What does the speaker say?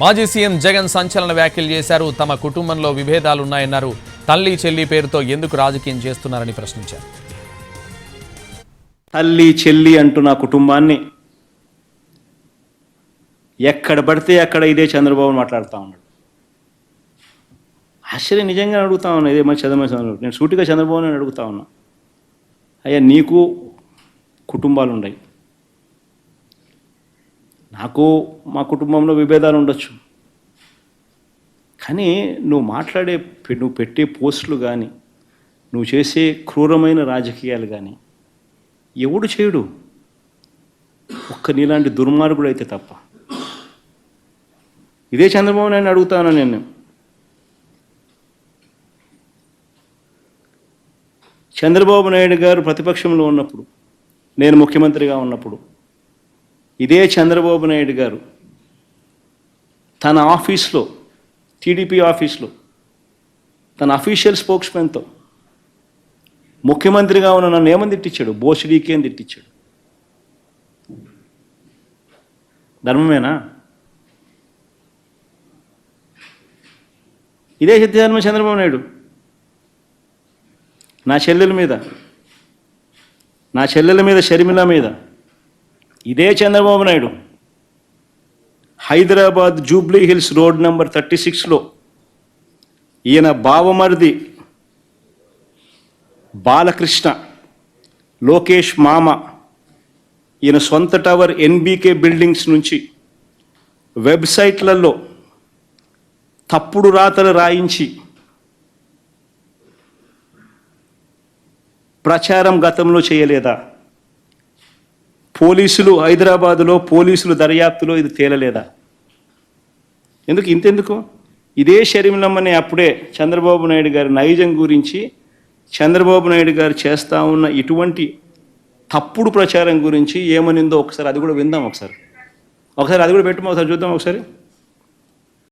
మాజీ సీఎం జగన్ సంచలన వ్యాఖ్యలు చేశారు. తమ కుటుంబంలో విభేదాలున్నాయన్నారు. తల్లి చెల్లి పేరుతో ఎందుకు రాజకీయం చేస్తున్నారని ప్రశ్నించారు. తల్లి చెల్లి అంటూ నా కుటుంబాన్ని ఎక్కడ పడితే అక్కడ ఇదే చంద్రబాబు మాట్లాడుతూ ఉన్నాడు. ఆశ్చర్యం నిజంగా అడుగుతా ఉన్నా. ఇదే మంచి చంద్రబాబు చంద్రబాబు నేను సూటిగా చంద్రబాబు నేను అడుగుతా ఉన్నా. అయ్యా నీకు కుటుంబాలు ఉన్నాయి నాకు మా కుటుంబంలో విభేదాలు ఉండొచ్చు. కానీ నువ్వు మాట్లాడే నువ్వు పెట్టే పోస్టులు కానీ నువ్వు చేసే క్రూరమైన రాజకీయాలు కానీ ఎవడు చేయడు. ఒక్క నీలాంటి దుర్మార్గుడు అయితే తప్ప. ఇదే చంద్రబాబు నాయుడు అడుగుతాను నేను? చంద్రబాబు నాయుడు గారు ప్రతిపక్షంలో ఉన్నప్పుడు నేను ముఖ్యమంత్రిగా ఉన్నప్పుడు ఇదే చంద్రబాబు నాయుడు గారు తన ఆఫీస్లో టీడీపీ ఆఫీస్లో తన అఫీషియల్ స్పోక్స్మెన్తో ముఖ్యమంత్రిగా ఉన్న నన్ను ఏమని తిట్టించాడు? బోసిడీకి అని తిట్టించాడు. ధర్మమేనా? ఇదే సత్యధర్మ చంద్రబాబు నాయుడు. నా చెల్లెల మీద నా చెల్లెల మీద షర్మిల మీద ఇదే Chandrababu Naidu. Hyderabad Jubilee Hills road number thirty సిక్స్లో ఈయన బావమరిది బాలకృష్ణ లోకేష్ మామ ఈయన సొంత టవర్ ఎన్బీకే బిల్డింగ్స్ నుంచి వెబ్సైట్లలో తప్పుడు రాతలు రాయించి ప్రచారం గతంలో చేయలేదా? పోలీసులు హైదరాబాదులో పోలీసులు దర్యాప్తులో ఇది తేలలేదా? ఎందుకు? ఇంతెందుకు? ఇదే షర్మిలమ్మని అప్పుడే చంద్రబాబు నాయుడు గారి నైజం గురించి చంద్రబాబు నాయుడు గారు చేస్తా ఉన్న ఇటువంటి తప్పుడు ప్రచారం గురించి ఏమనిందో ఒకసారి అది కూడా విందాం ఒకసారి. ఒకసారి అది కూడా పెట్టమో? ఒకసారి చూద్దాం ఒకసారి?